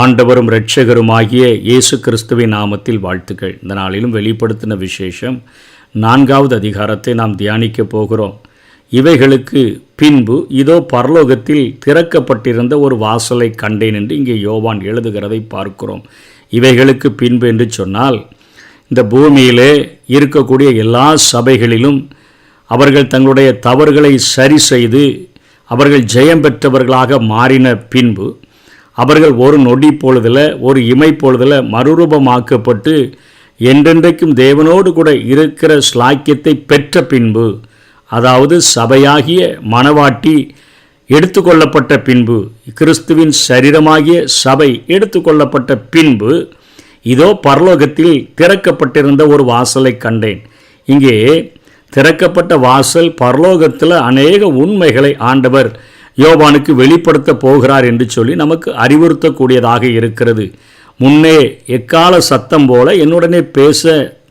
ஆண்டவரும் இரட்சகருமாகிய இயேசு கிறிஸ்துவின் நாமத்தில் வாழ்த்துக்கள். இந்த நாளிலும் வெளிப்படுத்தின விசேஷம் நான்காவது அதிகாரத்தை நாம் தியானிக்க போகிறோம். இவைகளுக்கு பின்பு இதோ பரலோகத்தில் திறக்கப்பட்டிருந்த ஒரு வாசலை கண்டேன் என்று இங்கே யோவான் எழுதுகிறதை பார்க்கிறோம். இவைகளுக்கு பின்பு என்று சொன்னால் இந்த பூமியிலே இருக்கக்கூடிய எல்லா சபைகளிலும் அவர்கள் தங்களுடைய தவறுகளை சரி செய்து அவர்கள் ஜெயம் பெற்றவர்களாக மாறின பின்பு அவர்கள் ஒரு நொடி பொழுதில் ஒரு இமை பொழுதில் மறுரூபமாக்கப்பட்டு என்றென்றைக்கும் தேவனோடு கூட இருக்கிற ஸ்லாக்கியத்தை பெற்ற பின்பு அதாவது சபையாகிய மணவாட்டி எடுத்துக்கொள்ளப்பட்ட பின்பு கிறிஸ்துவின் சரீரமாகிய சபை எடுத்துக்கொள்ளப்பட்ட பின்பு இதோ பரலோகத்தில் திறக்கப்பட்டிருந்த ஒரு வாசலை கண்டேன். இங்கே திறக்கப்பட்ட வாசல் பரலோகத்தில் அநேக உண்மைகளை ஆண்டவர் யோவானுக்கு வெளிப்படுத்த போகிறார் என்று சொல்லி நமக்கு அறிவுறுத்தக்கூடியதாக இருக்கிறது. முன்னே எக்கால சத்தம் போல என்னுடனே பேச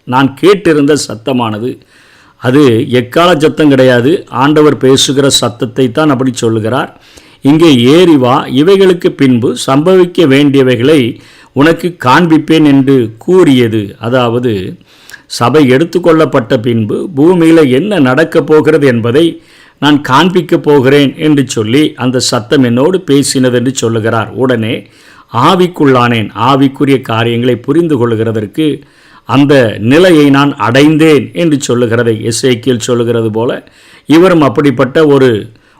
நான் கேட்டிருந்த சத்தமானது. அது எக்கால சத்தம் கிடையாது. ஆண்டவர் பேசுகிற சத்தத்தை தான் அப்படி சொல்லுகிறார். இங்கே ஏறி வா இவைகளுக்கு பின்பு சம்பவிக்க வேண்டியவைகளை உனக்கு காண்பிப்பேன் என்று கூறியது. அதாவது சபை எடுத்துக்கொள்ளப்பட்ட பின்பு பூமியில் என்ன நடக்கப் போகிறது என்பதை நான் காண்பிக்கப் போகிறேன் என்று சொல்லி அந்த சத்தம் என்னோடு பேசினது என்று சொல்லுகிறார். உடனே ஆவிக்குள்ளானேன். ஆவிக்குரிய காரியங்களை புரிந்து கொள்கிறதற்கு அந்த நிலையை நான் அடைந்தேன் என்று சொல்லுகிறதை எஸ்ஐக்கியல் சொல்லுகிறது போல இவரும் அப்படிப்பட்ட ஒரு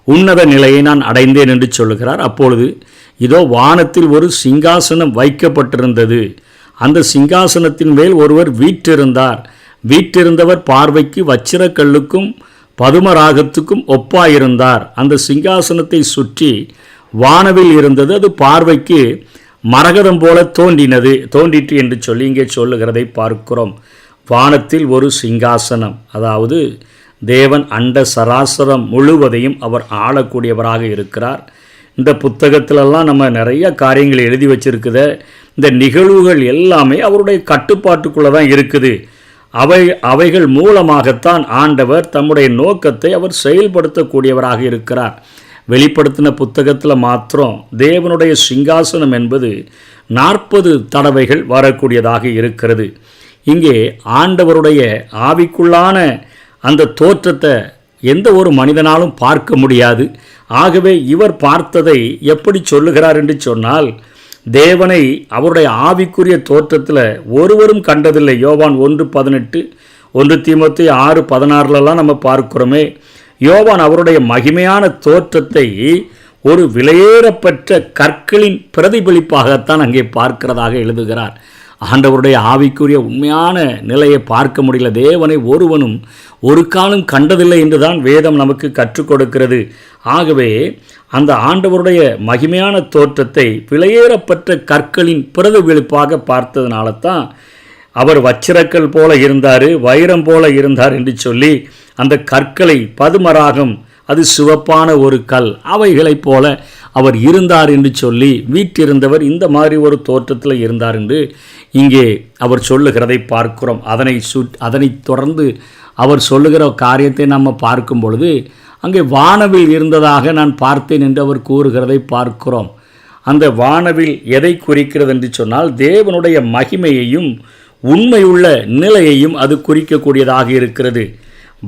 உன்னத நிலையை நான் அடைந்தேன் என்று சொல்லுகிறார். அப்பொழுது இதோ வானத்தில் ஒரு சிங்காசனம் வைக்கப்பட்டிருந்தது. அந்த சிங்காசனத்தின் மேல் ஒருவர் வீற்றிருந்தார். வீற்றிருந்தவர் பார்வைக்கு வச்சிரக்கல்லுக்கும் பதுமராகத்துக்கும் ஒப்பாயிருந்தார். அந்த சிங்காசனத்தை சுற்றி வானவில் இருந்தது. அது பார்வைக்கு மரகதம் போல தோன்றினது. தோன்றிற்று என்று சொல்லி இங்கே சொல்லுகிறதை பார்க்கிறோம். வானத்தில் ஒரு சிங்காசனம். அதாவது தேவன் அண்ட சராசரம் முழுவதையும் அவர் ஆளக்கூடியவராக இருக்கிறார். இந்த புத்தகத்திலெல்லாம் நம்ம நிறைய காரியங்கள் எழுதி வச்சிருக்குத. இந்த நிகழ்வுகள் எல்லாமே அவருடைய கட்டுப்பாட்டுக்குள்ளே தான் இருக்குது. அவை அவைகள் மூலமாகத்தான் ஆண்டவர் தம்முடைய நோக்கத்தை அவர் செயல்படுத்தக்கூடியவராக இருக்கிறார். வெளிப்படுத்தின புத்தகத்தில் மாத்திரம் தேவனுடைய சிங்காசனம் என்பது நாற்பது தடவைகள் வரக்கூடியதாக இருக்கிறது. இங்கே ஆண்டவருடைய ஆவிக்குள்ளான அந்த தோற்றத்தை எந்த ஒரு மனிதனாலும் பார்க்க முடியாது. ஆகவே இவர் பார்த்ததை எப்படி சொல்லுகிறார் என்று சொன்னால் தேவனை அவருடைய ஆவிக்குரிய தோற்றத்தில் ஒருவரும் கண்டதில்லை. யோவான் ஒன்று பதினெட்டு ஒன்று தீமத்தி ஆறு பதினாறுலலாம் நம்ம பார்க்கிறோமே. யோவான் அவருடைய மகிமையான தோற்றத்தை ஒரு விலையேறப்பெற்ற கற்களின் பிரதிபலிப்பாகத்தான் அங்கே பார்க்கிறதாக எழுதுகிறார். ஆண்டவருடைய ஆவிக்குரிய உண்மையான நிலையை பார்க்க முடியல. தேவனை ஒருவனும் ஒரு காலம் கண்டதில்லை என்றுதான் வேதம் நமக்கு கற்றுக் கொடுக்கிறது. ஆகவே அந்த ஆண்டவருடைய மகிமையான தோற்றத்தை விலையேறப்பட்ட கற்களின் பிரதிபலிப்பாக பார்த்ததுனால தான் அவர் வச்சிரக்கல் போல இருந்தார் வைரம் போல இருந்தார் என்று சொல்லி அந்த கற்களை பதுமராகம் அது சிவப்பான ஒரு கல். அவைகளைப் போல அவர் இருந்தார் என்று சொல்லி வீட்டிருந்தவர் இந்த மாதிரி ஒரு தோற்றத்தில் இருந்தார் என்று இங்கே அவர் சொல்லுகிறதை பார்க்கிறோம். அதனை சு அதனை தொடர்ந்து அவர் சொல்லுகிற காரியத்தை நம்ம பார்க்கும் பொழுது அங்கே வானவில் இருந்ததாக நான் பார்த்தேன் என்று அவர் கூறுகிறதை பார்க்கிறோம். அந்த வானவில் எதை குறிக்கிறது என்று சொன்னால் தேவனுடைய மகிமையையும் உண்மையுள்ள நிலையையும் அது குறிக்கக்கூடியதாக இருக்கிறது.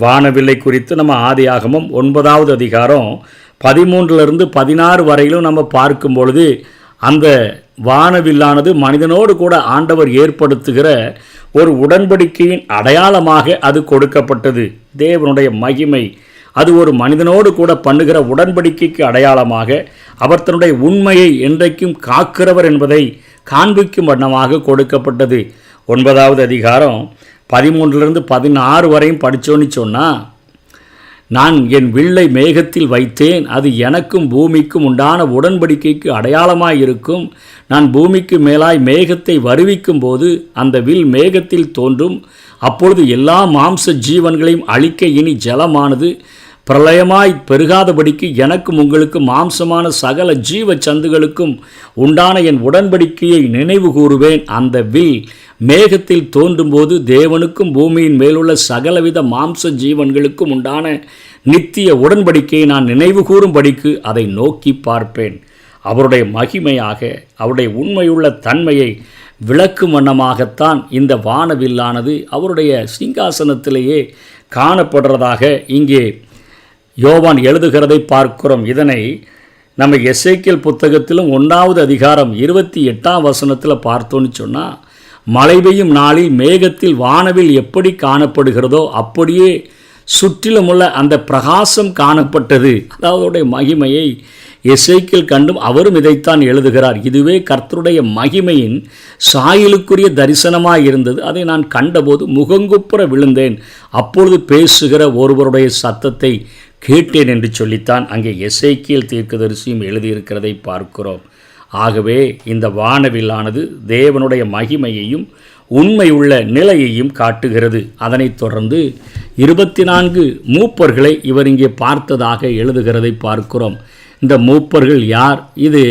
வானவில்லை குறித்து நம்ம ஆதியாகமும் ஒன்பதாவது அதிகாரம் பதிமூன்றிலிருந்து பதினாறு வரையிலும் நம்ம பார்க்கும் பொழுது அந்த வானவில்லானது மனிதனோடு கூட ஆண்டவர் ஏற்படுத்துகிற ஒரு உடன்படிக்கையின் அடையாளமாக அது கொடுக்கப்பட்டது. தேவனுடைய மகிமை. அது ஒரு மனிதனோடு கூட பண்ணுகிற உடன்படிக்கைக்கு அடையாளமாக அவர் தன்னுடைய உண்மையை என்றைக்கும் காக்கிறவர் என்பதை காண்பிக்கும் வண்ணமாக கொடுக்கப்பட்டது. ஒன்பதாவது அதிகாரம் பதிமூன்றுலேருந்து பதினாறு வரையும் படித்தோன்னு சொன்னால் நான் என் வில்லை மேகத்தில் வைத்தேன். அது எனக்கும் பூமிக்கும் உண்டான உடன்படிக்கைக்கு அடையாளமாய் இருக்கும். நான் பூமிக்கு மேலாய் மேகத்தை வருவிக்கும் போது அந்த வில் மேகத்தில் தோன்றும். அப்பொழுது எல்லா மாம்ச ஜீவன்களையும் அழிக்க இனி ஜலமானது. பிரளயமாய் பெருகாதபடிக்கு எனக்கும் உங்களுக்கு மாம்சமான சகல ஜீவ சந்துகளுக்கும் உண்டான என் உடன்படிக்கையை நினைவு கூறுவேன். அந்த வில் மேகத்தில் தோன்றும்போது தேவனுக்கும் பூமியின் மேலுள்ள சகலவித மாம்ச ஜீவன்களுக்கும் உண்டான நித்திய உடன்படிக்கையை நான் நினைவு கூறும்படிக்கு அதை நோக்கி பார்ப்பேன். அவருடைய மகிமையாக அவருடைய உண்மையுள்ள தன்மையை விளக்கும் வண்ணமாகத்தான் இந்த வானவில்லானது அவருடைய சிங்காசனத்திலேயே காணப்படுறதாக இங்கே யோவான் எழுதுகிறதை பார்க்கிறோம். இதனை நம்ம எஸ்ஐக்கியல் புத்தகத்திலும் ஒன்றாவது அதிகாரம் இருபத்தி எட்டாம் வசனத்தில் பார்த்தோன்னு சொன்னால் மழை பெய்யும் நாளில் மேகத்தில் வானவில் எப்படி காணப்படுகிறதோ அப்படியே சுற்றிலுமுள்ள அந்த பிரகாசம் காணப்பட்டது. அதாவது மகிமையை எசைக்கில் கண்டும் அவரும் இதைத்தான் எழுதுகிறார். இதுவே கர்த்தருடைய மகிமையின் சாயலுக்குரிய தரிசனமாக இருந்தது. அதை நான் கண்டபோது முகங்குப்புற விழுந்தேன். அப்பொழுது பேசுகிற ஒருவருடைய சத்தத்தை கேட்டேன் என்று சொல்லித்தான். அங்கே எசைக்கியல் தீர்க்கதரிசியும் எழுதியிருக்கிறதை பார்க்கிறோம். ஆகவே இந்த வானவில்லானது தேவனுடைய மகிமையையும் உண்மை உள்ள நிலையையும் காட்டுகிறது. அதனைத் தொடர்ந்து இருபத்தி நான்கு மூப்பர்களை இவர் இங்கே பார்த்ததாக எழுதுகிறதை பார்க்கிறோம். இந்த மூப்பர்கள் யார்? இது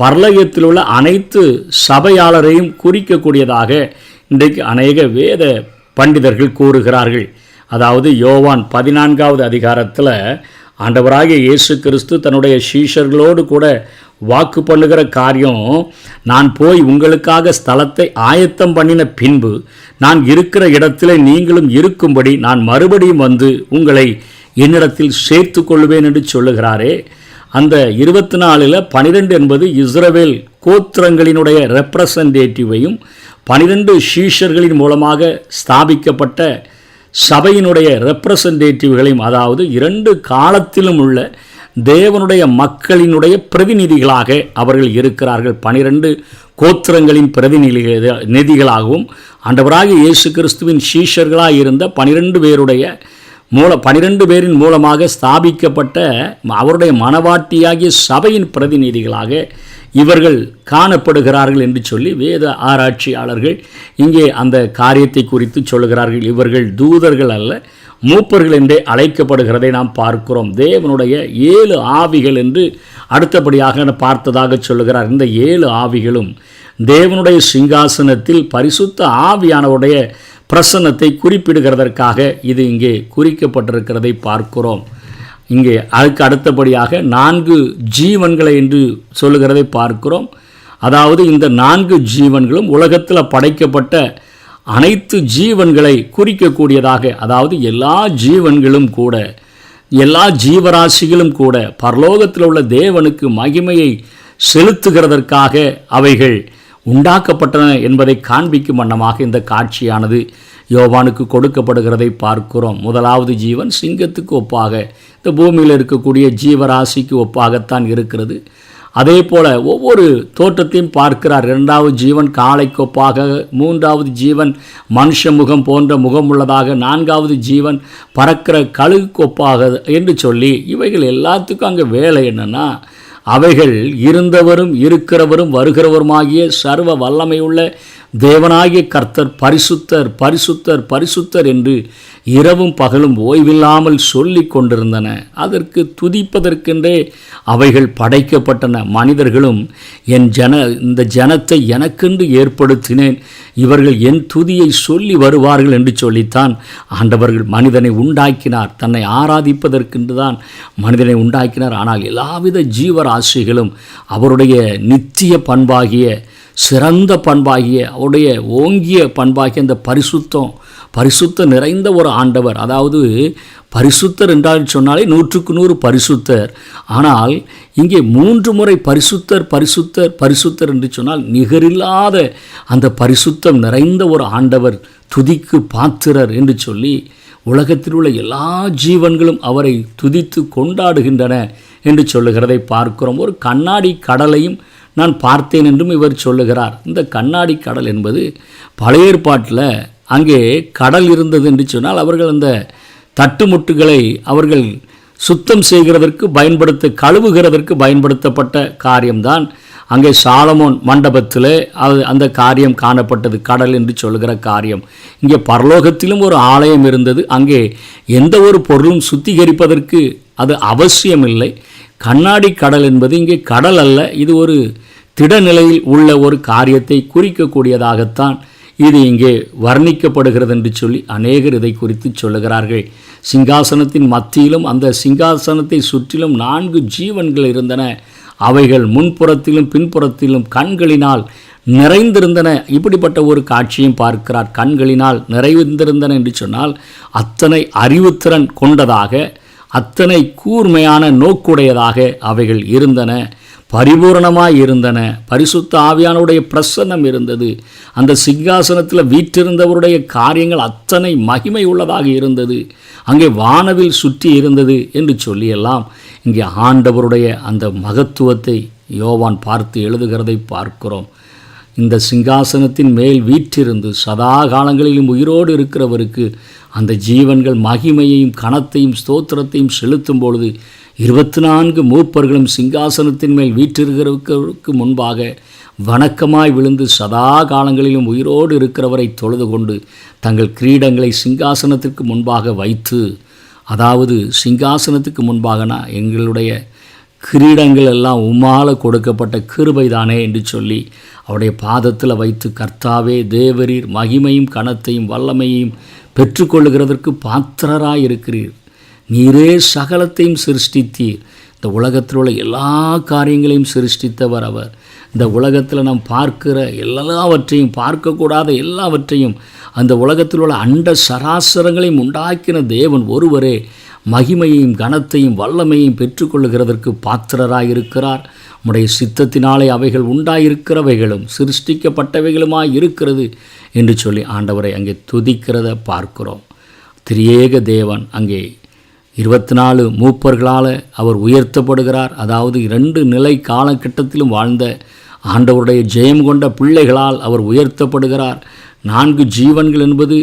பர்லயத்தில் உள்ள அனைத்து சபையாளரையும் குறிக்கக்கூடியதாக இன்றைக்கு அநேக வேத பண்டிதர்கள் கூறுகிறார்கள். அதாவது யோவான் பதினான்காவது அதிகாரத்தில் ஆண்டவராகிய இயேசு கிறிஸ்து தன்னுடைய சீஷர்களோடு கூட வாக்கு பண்ணுகிற காரியம் நான் போய் உங்களுக்காக ஸ்தலத்தை ஆயத்தம் பண்ணின பின்பு நான் இருக்கிற இடத்துல நீங்களும் இருக்கும்படி நான் மறுபடியும் வந்து உங்களை என்னிடத்தில் சேர்த்து கொள்வேன் என்று சொல்லுகிறாரே. அந்த இருபத்தி நாலில் பனிரெண்டு என்பது இஸ்ரவேல் கோத்திரங்களினுடைய ரெப்ரசன்டேட்டிவையும் பனிரெண்டு ஷீஷர்களின் மூலமாக ஸ்தாபிக்கப்பட்ட சபையினுடைய ரெப்ரசன்டேட்டிவ்களையும் அதாவது இரண்டு காலத்திலும் உள்ள தேவனுடைய மக்களினுடைய பிரதிநிதிகளாக அவர்கள் இருக்கிறார்கள். பனிரெண்டு கோத்திரங்களின் பிரதிநிதி நிதிகளாகவும் ஆண்டவராக இயேசு கிறிஸ்துவின் சீஷர்களாக இருந்த பனிரெண்டு பேருடைய மூல பனிரெண்டு பேரின் மூலமாக ஸ்தாபிக்கப்பட்ட அவருடைய மனவாட்டியாகிய சபையின் பிரதிநிதிகளாக இவர்கள் காணப்படுகிறார்கள் என்று சொல்லி வேத ஆராய்ச்சியாளர்கள் இங்கே அந்த காரியத்தை குறித்து சொல்கிறார்கள் இவர்கள் தூதர்கள் அல்ல மூப்பர்கள் என்றே அழைக்கப்படுகிறதை நாம் பார்க்கிறோம். தேவனுடைய ஏழு ஆவிகள் என்று அடுத்தபடியாக பார்த்ததாக சொல்லுகிறார். இந்த ஏழு ஆவிகளும் தேவனுடைய சிங்காசனத்தில் பரிசுத்த ஆவியானவுடைய பிரசன்னத்தை குறிப்பிடுகிறதற்காக இது இங்கே குறிக்கப்பட்டிருக்கிறதை பார்க்கிறோம். இங்கே அதுக்கு அடுத்தபடியாக நான்கு ஜீவன்களை என்று சொல்லுகிறதை பார்க்கிறோம். அதாவது இந்த நான்கு ஜீவன்களும் உலகத்தில் படைக்கப்பட்ட அனைத்து ஜீவன்களை குறிக்கக்கூடியதாக அதாவது எல்லா ஜீவன்களும் கூட எல்லா ஜீவராசிகளும் கூட பரலோகத்தில் உள்ள தேவனுக்கு மகிமையை செலுத்துகிறதற்காக அவைகள் உண்டாக்கப்பட்டன என்பதை காண்பிக்கும் வண்ணமாக இந்த காட்சியானது யோவானுக்கு கொடுக்கப்படுகிறதை பார்க்கிறோம். முதலாவது ஜீவன் சிங்கத்துக்கு ஒப்பாக இந்த பூமியில் இருக்கக்கூடிய ஜீவராசிக்கு ஒப்பாகத்தான் இருக்கிறது. அதே போல் ஒவ்வொரு தோற்றத்தையும் பார்க்கிறார். இரண்டாவது ஜீவன் காளைக்கொப்பாக மூன்றாவது ஜீவன் மனுஷ முகம் போன்ற முகம் உள்ளதாக நான்காவது ஜீவன் பறக்கிற கழுகு கொப்பாக என்று சொல்லி இவைகள் எல்லாத்துக்கும் அங்கே வேலை என்னென்னா அவைகள் இருந்தவரும் இருக்கிறவரும் வருகிறவருமாகிய சர்வ வல்லமையுள்ள தேவனாகிய கர்த்தர் பரிசுத்தர் பரிசுத்தர் பரிசுத்தர் என்று இரவும் பகலும் ஓய்வில்லாமல் சொல்லி கொண்டிருந்தன. அதற்கு துதிப்பதற்கென்றே அவைகள் படைக்கப்பட்டன. மனிதர்களும் என் ஜன இந்த ஜனத்தை எனக்கென்று ஏற்படுத்தினேன். இவர்கள் என் துதியை சொல்லி வருவார்கள் என்று சொல்லித்தான். ஆண்டவர்கள் மனிதனை உண்டாக்கினார். தன்னை ஆராதிப்பதற்கென்று தான் மனிதனை உண்டாக்கினார். ஆனால் எல்லாவித ஆசிகளும் அவருடைய நித்திய பண்பாகிய சிறந்த பண்பாகிய அவருடைய ஓங்கிய பண்பாகிய அந்த பரிசுத்தம் பரிசுத்தம் நிறைந்த ஒரு ஆண்டவர். அதாவது பரிசுத்தர் என்றால் சொன்னாலே நூற்றுக்கு நூறு பரிசுத்தர். ஆனால் இங்கே மூன்று முறை பரிசுத்தர் பரிசுத்தர் பரிசுத்தர் என்று சொன்னால் நிகரில்லாத அந்த பரிசுத்தம் நிறைந்த ஒரு ஆண்டவர் துதிக்கு பாத்திரர் என்று சொல்லி உலகத்தில் உள்ள எல்லா ஜீவன்களும் அவரை துதித்து கொண்டாடுகின்றன என்று சொல்லுகிறதை பார்க்கிறோம். ஒரு கண்ணாடி கடலையும் நான் பார்த்தேன் என்றும் இவர் சொல்லுகிறார். இந்த கண்ணாடி கடல் என்பது பழைய ஏற்பாட்டில் அங்கே கடல் இருந்தது என்று சொன்னால் அவர்கள் அந்த தட்டுமுட்டுகளை அவர்கள் சுத்தம் செய்கிறதற்கு பயன்படுத்த கழுவுகிறதற்கு பயன்படுத்தப்பட்ட காரியம்தான். அங்கே சாலமோன் மண்டபத்தில் அது அந்த காரியம் காணப்பட்டது கடல் என்று சொல்கிற காரியம். இங்கே பரலோகத்திலும் ஒரு ஆலயம் இருந்தது. அங்கே எந்த ஒரு பொருளும் சுத்திகரிப்பதற்கு அது அவசியமில்லை. கண்ணாடி கடல் என்பது இங்கே கடல் அல்ல இது ஒரு திடநிலையில் உள்ள ஒரு காரியத்தை குறிக்கக்கூடியதாகத்தான் இது இங்கே வர்ணிக்கப்படுகிறது என்று சொல்லி அநேகர் இதை குறித்து சொல்லுகிறார்கள். சிங்காசனத்தின் மத்தியிலும் அந்த சிங்காசனத்தை சுற்றிலும் நான்கு ஜீவன்கள் இருந்தன. அவைகள் முன்புறத்திலும் பின்புறத்திலும் கண்களினால் நிறைந்திருந்தன. இப்படிப்பட்ட ஒரு காட்சியும் பார்க்கிறார். கண்களினால் நிறைந்திருந்தன என்று சொன்னால் அத்தனை அறிவுத்திறன் கொண்டதாக அத்தனை கூர்மையான நோக்குடையதாக அவைகள் இருந்தன. பரிபூரணமாய் இருந்தன. பரிசுத்த ஆவியானுடைய பிரசன்னம் இருந்தது. அந்த சிங்காசனத்தில் வீற்றிருந்தவருடைய காரியங்கள் அத்தனை மகிமை உள்ளதாக இருந்தது. அங்கே வானவில் சுற்றி இருந்தது என்று சொல்லியெல்லாம் இங்கே ஆண்டவருடைய அந்த மகத்துவத்தை யோவான் பார்த்து எழுதுகிறதை பார்க்கிறோம். இந்த சிங்காசனத்தின் மேல் வீற்றிருந்து சதா காலங்களிலும் உயிரோடு இருக்கிறவருக்கு அந்த ஜீவன்கள் மகிமையையும் கணத்தையும் ஸ்தோத்திரத்தையும் செலுத்தும் பொழுது இருபத்தி நான்கு மூப்பர்களும் சிங்காசனத்தின் மேல் வீற்றிருக்கிறவருக்கு முன்பாக வணக்கமாய் விழுந்து சதா காலங்களிலும் உயிரோடு இருக்கிறவரை தொழுது கொண்டு தங்கள் கிரீடங்களை சிங்காசனத்திற்கு முன்பாக வைத்து அதாவது சிங்காசனத்துக்கு முன்பாகனா எங்களுடைய கிரீடங்கள் எல்லாம் உமால கொடுக்கப்பட்ட கிருபை தானே என்று சொல்லி அவருடைய பாதத்தில் வைத்து கர்த்தாவே தேவரீர் மகிமையும் கணத்தையும் வல்லமையும் பெற்றுக்கொள்ளுகிறதற்கு பாத்திரராக இருக்கிறீர் நீரே சகலத்தையும் சிருஷ்டித்தீர். இந்த உலகத்தில் உள்ள எல்லா காரியங்களையும் சிருஷ்டித்தவர் அவர். இந்த உலகத்தில் நாம் பார்க்கிற எல்லாவற்றையும் பார்க்கக்கூடாத எல்லாவற்றையும் அந்த உலகத்தில் உள்ள அண்ட சராசரங்களையும் உண்டாக்கின தேவன் ஒருவரே மகிமையையும் கனத்தையும் வல்லமையும் பெற்றுக்கொள்ளுகிறதற்கு பாத்திரராக இருக்கிறார் உடைய சித்தத்தினாலே அவைகள் உண்டாயிருக்கிறவைகளும் சிருஷ்டிக்கப்பட்டவைகளுமாய் இருக்கிறது என்று சொல்லி ஆண்டவரை அங்கே துதிக்கிறத பார்க்கிறோம். திரியேக தேவன் அங்கே இருபத்தி நாலு மூப்பர்களால் அவர் உயர்த்தப்படுகிறார். அதாவது இரண்டு நிலை காலகட்டத்திலும் வாழ்ந்த ஆண்டவருடைய ஜெயம் கொண்ட பிள்ளைகளால் அவர் உயர்த்தப்படுகிறார். நான்கு ஜீவன்கள் என்பது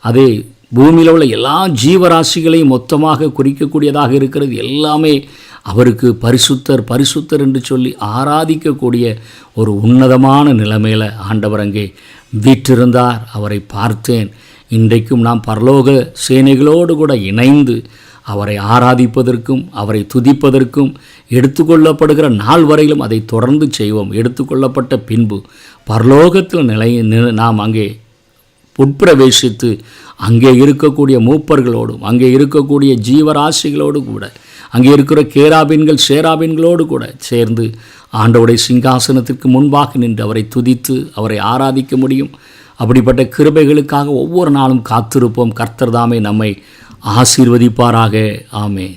அதே பூமியில் உள்ள எல்லா ஜீவராசிகளையும் மொத்தமாக குறிக்கக்கூடியதாக இருக்கிறது. எல்லாமே அவருக்கு பரிசுத்தர் பரிசுத்தர் என்று சொல்லி ஆராதிக்கக்கூடிய ஒரு உன்னதமான நிலைமையில் ஆண்டவர் அங்கே வீற்றிருந்தார். அவரை பார்த்தேன். இன்றைக்கும் நாம் பரலோக சேனைகளோடு கூட இணைந்து அவரை ஆராதிப்பதற்கும் அவரை துதிப்பதற்கும் எடுத்துக்கொள்ளப்படுகிற நாள் வரையிலும் அதை தொடர்ந்து செய்வோம். எடுத்துக்கொள்ளப்பட்ட பின்பு பரலோகத்தில் நிலை நாம் அங்கே உட்பிரவேசித்து அங்கே இருக்கக்கூடிய மூப்பர்களோடும் அங்கே இருக்கக்கூடிய ஜீவராசிகளோடு கூட அங்கே இருக்கிற கேராபின்கள் சேராபின்களோடு கூட சேர்ந்து ஆண்டவுடைய சிங்காசனத்திற்கு முன்பாக நின்று அவரை துதித்து அவரை ஆராதிக்க முடியும். அப்படிப்பட்ட கிருபைகளுக்காக ஒவ்வொரு நாளும் காத்திருப்போம். கர்த்தர் தாமே நம்மை ஆசீர்வதிப்பாராக. ஆமே